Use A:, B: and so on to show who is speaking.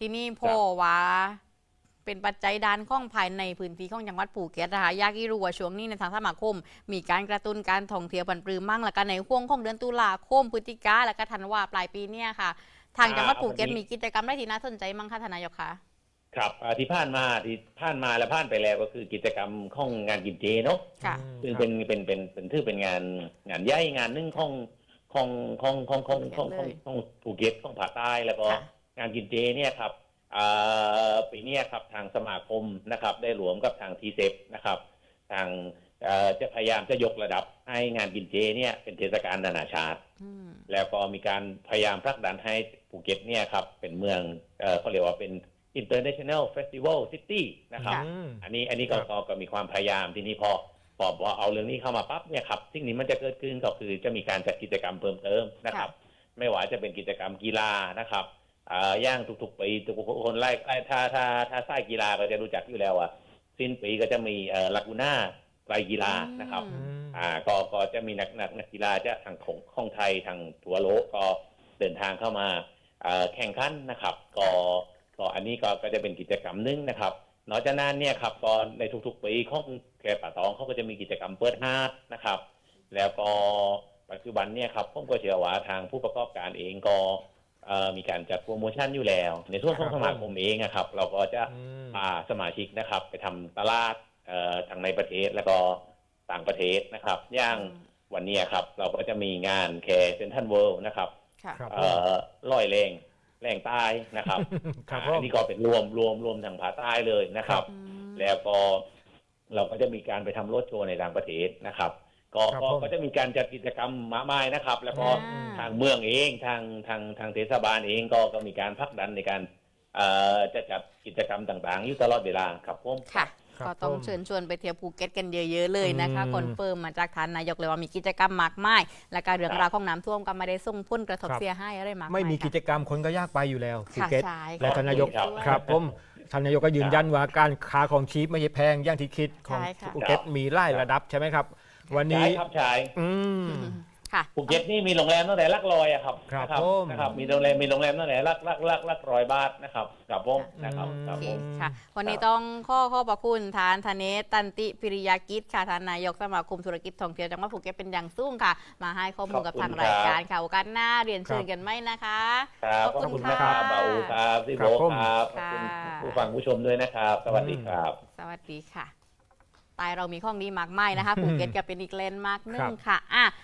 A: ที่นี่พ่อว่าเป็นปัจจัยด้านข้องภายในพื้นที่ของจังหวัดภูเก็ตนะคะยากิรัวช่วงนี้ในทางสมาคม มีการกระตุ้นการท่องเที่ยวผันปรือมั่งและกันในห่วงของเดือนตุลาคมพฤศจิกาและก็ธันวาปลายปีเนี่ยค่ะ ทางจังหวัดภูเก็ตมีกิจกรรมอะไรที่น่าสนใจมั่งคะทนายกคะ
B: ครับที่ผ่านมาที่ผ่านมาและผ่านไปแล้วก็คือกิจกรรมของงานกินเจเนาะซึ่งเป็นเป็นเป็นเป็นถือเป็นงานงานย่อยงานนึ่งของของของของของของของภูเก็ตของผาใต้แล้วก็ งานกินเจเนี่ยครับอ่าปีเนี้ยครับทางสมาคมนะครับ ได้รวมกับทางทีเซนะครับ ทางเอ่อจะพยายามจะยกระดับให้งานกินเจเนี่ยเป็นเทศกาลนานาชาติ
A: อืม
B: แล้วก็มีการพยายามผลักดันให้ภูเก็ตเนี่ยครับเป็นเมืองเอ่อเขาเรียกว่าเป็น international festival city นะครับ
A: ค่ะ
C: อืม
B: อันนี้อันนี้ก็
C: ครับ
B: ก็ก็มีความพยายามที่นี่พอพอพอเอาเรื่องนี้เข้ามาปั๊บเนี่ยครับสิ่งนี้มันจะเกิดขึ้นก็คือจะมีการจัดกิจกรรมเพิ่มเติมนะครับ ไม่ว่าจะเป็นกิจกรรมกีฬานะครับอ่า ย่างทุกๆปีทุกคนไล่ไล่ถ้าถ้าถ้าสายกีฬาก็จะรู้จักอยู่แล้วว่าสิ้นปีก็จะมีเอ่อลากูน่าไตรกีฬานะครับ
A: อืม
B: อ่าก็ก็จะมีนักนักนักกีฬาจากทางของของไทยทางทั่วโลกก็เดินทางเข้ามาเอ่อแข่งขันนะครับ ก็ก็อันนี้ก็ก็จะเป็นกิจกรรมหนึงนะครับนอกจากนั้นเนี่ยครับก็ในทุกๆปีของแคป่าตองเขาก็จะมีกิจกรรมเปิดฮาร์ดนะครับ แล้วก็ปัจจุบันเนี่ยครับผมก็เชื่อว่าทางผู้ประกอบการเองก็เอ่อ มีการจัดโปรโมชั่นอยู่แล้ว ในส่วนของ
C: ครับ
B: สมาคมเองนะครับ เราก็จะ
C: อืม
B: พาสมาชิกนะครับ ไปทำตลาดเอ่อทางในประเทศแล้วก็ต่างประเทศนะครับ อย่างวันนี้ครับ เราก็จะมีงานแคร์เซนทันเวิลด์นะครับ
A: ค่ะ
C: ครับ
B: เอ่อร้อยแรงแรงใต้นะครับ
C: ครับ
B: อ่าอันนี้ก็เป็นรวมรวมรวมทางภาคใต้เลยนะครับ
A: อืม
B: แล้วก็เราก็จะมีการไปทำรถโชว์ในต่างประเทศนะครับ ก็
C: ครับ
B: ก็
C: ผม
B: ก็จะมีการจัดกิจกรรมมากมายนะครับ แล้วก็
A: อ่า
B: ทางเมืองเองทางทางทางเทศบาลเองก็ก็มีการพักดันในการเอ่อจะจัดกิจกรรมต่างๆ อยู่ตลอดเวลาครับผม
A: ค่ะ
C: ครับ
A: ก็ต้อง
C: ผม
A: เชิญชวนไปเที่ยวภูเก็ตกันเยอะ ๆ เลยนะคะ
C: อืม
A: คอนเฟิร์มมาจากทานนายกเลยว่ามีกิจกรรมมากมาย และการเรื่องราวของน้ำท่วมก็ไม่ได้ส่งผลกระทบ
C: ครับ
A: เสียให้อะไรมากาย
C: ไม่มี
A: ค่ะ
C: กิจกรรมคนก็ยากไปอยู่แล้วภู
A: ค่ะ
C: เก็ต
A: ใช่
C: และท่านนายก
B: ครับ
C: ครับผมท่านนายกก็ยืนยันว่าการค้าของชีพไม่ใช่แพงอย่างที่คิดของ
A: ใช่ค่ะ
C: ภูเก็ตมีไล่ระดับใช่ไหมครับ วัน
B: ใช่
C: นี้
B: ครับใช่
C: อืม
A: ค่ะ
B: ภูเก็ตนี่มีโรงแรมตั้งแต่หลักร้อยอะครับ
C: ครับ
B: นะ
C: ผม
B: นะครับ มีโรงแรมมีโรงแรมตั้งแต่หลักหลักหลักหลักร้อยบาทนะครับครับผมนะครับ
C: อืม
B: ครับ
A: โอเค
B: ผม
A: ค่ะ วันนี้ต้องข้อข้อประคุณทานธเนศตันติปิริยากิจค่ะทานนายกสมาคมธุรกิจท่องเที่ยวจังหวัดภูเก็ตเป็นอย่างสูงค่ะ มาให้ข้อมูลกับทางรายการค่ะโอกาสหน้าเรียนเชิญกันไหมนะคะ
B: ครับข
A: ข
B: อ
A: อ
B: บบ
A: คุ
B: คุณ
A: ณ
B: นะค
A: ค่ะ
B: รับบาอูครับที่
C: ค
B: โบ
C: รับผม
B: ครับขอบคุณ
A: ค่ะ
B: ผู้ฟังผู้ชมด้วยนะครับ สวัสดีครับ
A: สวัสดีค่ะ ใตายเรามีข้องดีมากมายนะคะภูเก็ตก็เป็นอีกเลนด์มาร์กหนึ
C: ครั
A: ง
C: บ
A: ค่ะอะ